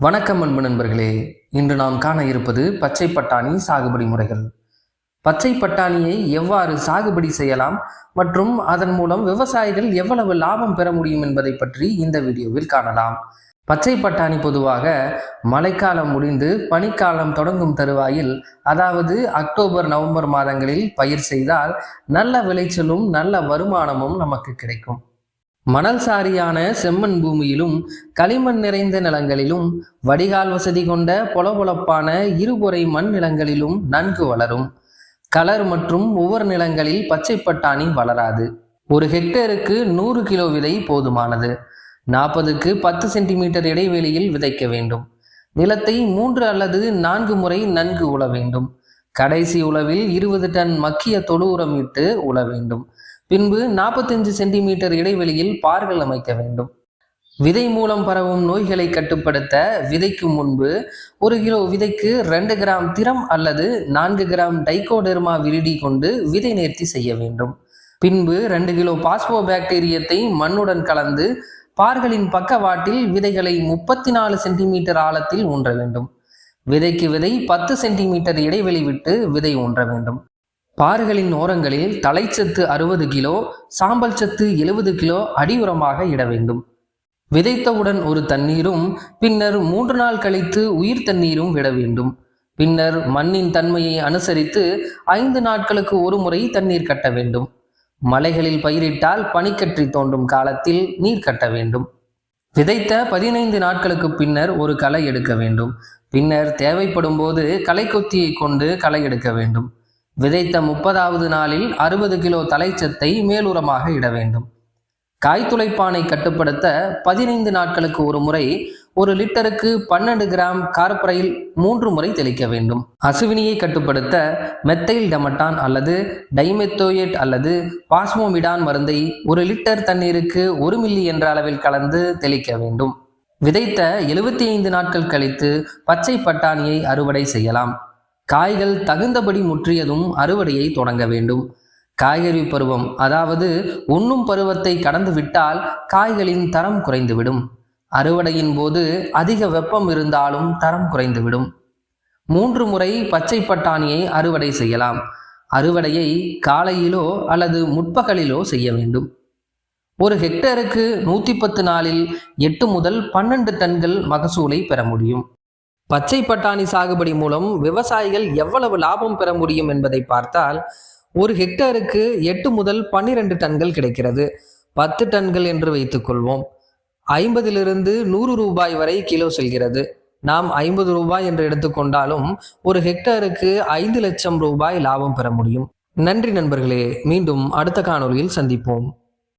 வணக்கம் அன்பு நண்பர்களே. இன்று நாம் காண இருப்பது பச்சை பட்டாணி சாகுபடி முறைகள். பச்சை பட்டாணியை எவ்வாறு சாகுபடி செய்யலாம் மற்றும் அதன் மூலம் விவசாயிகள் எவ்வளவு லாபம் பெற முடியும் என்பதை பற்றி இந்த வீடியோவில் காணலாம். பச்சை பட்டாணி பொதுவாக மழைக்காலம் முடிந்து பனிக்காலம் தொடங்கும் தருவாயில் அதாவது அக்டோபர் நவம்பர் மாதங்களில் பயிர் செய்தால் நல்ல விளைச்சலும் நல்ல வருமானமும் நமக்கு கிடைக்கும். மணல் சாரியான செம்மண் பூமியிலும் களிமண் நிறைந்த நிலங்களிலும் வடிகால் வசதி கொண்ட பொலபொலப்பான இருபுறை மண் நிலங்களிலும் நன்கு வளரும். கலர் மற்றும் ஒவ்வொரு நிலங்களில் பச்சை பட்டாணி வளராது. ஒரு ஹெக்டேருக்கு நூறு கிலோ விதை போதுமானது. நாற்பதுக்கு பத்து சென்டிமீட்டர் இடைவெளியில் விதைக்க வேண்டும். நிலத்தை மூன்று அல்லது நான்கு முறை நன்கு உழ வேண்டும். கடைசி உழவில் இருபது டன் மக்கிய தொழு உரம் இட்டு உழ வேண்டும். பின்பு நாற்பத்தஞ்சு சென்டிமீட்டர் இடைவெளியில் பார்கள் அமைக்க வேண்டும். விதை மூலம் பரவும் நோய்களை கட்டுப்படுத்த விதைக்கு முன்பு ஒரு கிலோ விதைக்கு ரெண்டு கிராம் திரம் அல்லது நான்கு கிராம் டைகோடெர்மா விரிடி கொண்டு விதை நேர்த்தி செய்ய வேண்டும். பின்பு ரெண்டு கிலோ பாஸ்போ பாக்டீரியத்தை மண்ணுடன் கலந்து பார்களின் பக்கவாட்டில் விதைகளை முப்பத்தி நாலு சென்டிமீட்டர் ஆழத்தில் ஊன்ற வேண்டும். விதைக்கு விதை பத்து சென்டிமீட்டர் இடைவெளி விட்டு விதை ஊன்ற வேண்டும். பாறுகளின் ஓரங்களில் தலைச்சத்து அறுபது கிலோ சாம்பல் சத்து எழுபது கிலோ அடி உரமாக இட வேண்டும். விதைத்தவுடன் ஒரு தண்ணீரும் பின்னர் மூன்று நாள் கழித்து உயிர் தண்ணீரும் விட வேண்டும். பின்னர் மண்ணின் தன்மையை அனுசரித்து ஐந்து நாட்களுக்கு ஒரு முறை தண்ணீர் கட்ட வேண்டும். மலைகளில் பயிரிட்டால் பனிக்கற்றி தோன்றும் காலத்தில் நீர் கட்ட வேண்டும். விதைத்த பதினைந்து நாட்களுக்கு பின்னர் ஒரு களை எடுக்க வேண்டும். பின்னர் தேவைப்படும் போது களை கொத்தியை கொண்டு களை எடுக்க வேண்டும். விதைத்த முப்பதாவது நாளில் அறுபது கிலோ தலைச்சத்தை மேலுரமாக இட வேண்டும். காய்த்துளைப்பானை கட்டுப்படுத்த பதினைந்து நாட்களுக்கு ஒரு முறை ஒரு லிட்டருக்கு பன்னெண்டு கிராம் கார்பரைல் மூன்று முறை தெளிக்க வேண்டும். அசுவினியை கட்டுப்படுத்த மெத்தைல் டெமட்டான் அல்லது டைமெத்தோயேட் அல்லது பாஸ்மோமிடான் மருந்தை ஒரு லிட்டர் தண்ணீருக்கு ஒரு மில்லி என்ற அளவில் கலந்து தெளிக்க வேண்டும். விதைத்த எழுபத்தி ஐந்து நாட்கள் கழித்து பச்சை பட்டாணியை அறுவடை செய்யலாம். காய்கள் தகுந்தபடி முற்றியதும் அறுவடையை தொடங்க வேண்டும். காய்கறி பருவம் அதாவது உண்ணும் பருவத்தை கடந்து விட்டால் காய்களின் தரம் குறைந்துவிடும். அறுவடையின் போது அதிக வெப்பம் இருந்தாலும் தரம் குறைந்துவிடும். மூன்று முறை பச்சை பட்டாணியை அறுவடை செய்யலாம். அறுவடையை காலையிலோ அல்லது முற்பகலிலோ செய்ய வேண்டும். ஒரு ஹெக்டேருக்கு நூற்றி பத்து நாளில் எட்டு முதல் பன்னெண்டு டன்கள் மகசூலை பெற முடியும். பச்சை பட்டாணி சாகுபடி மூலம் விவசாயிகள் எவ்வளவு லாபம் பெற முடியும் என்பதை பார்த்தால் ஒரு ஹெக்டருக்கு எட்டு முதல் பன்னிரண்டு டன்கள் கிடைக்கிறது. பத்து டன்கள் என்று வைத்துக்கொள்வோம் ஐம்பதிலிருந்து நூறு ரூபாய் வரை கிலோ செல்கிறது. நாம் ஐம்பது ரூபாய் என்று எடுத்துக்கொண்டாலும் ஒரு ஹெக்டருக்கு ஐந்து லட்சம் ரூபாய் லாபம் பெற முடியும். நன்றி நண்பர்களே மீண்டும் அடுத்த காணொலியில் சந்திப்போம்.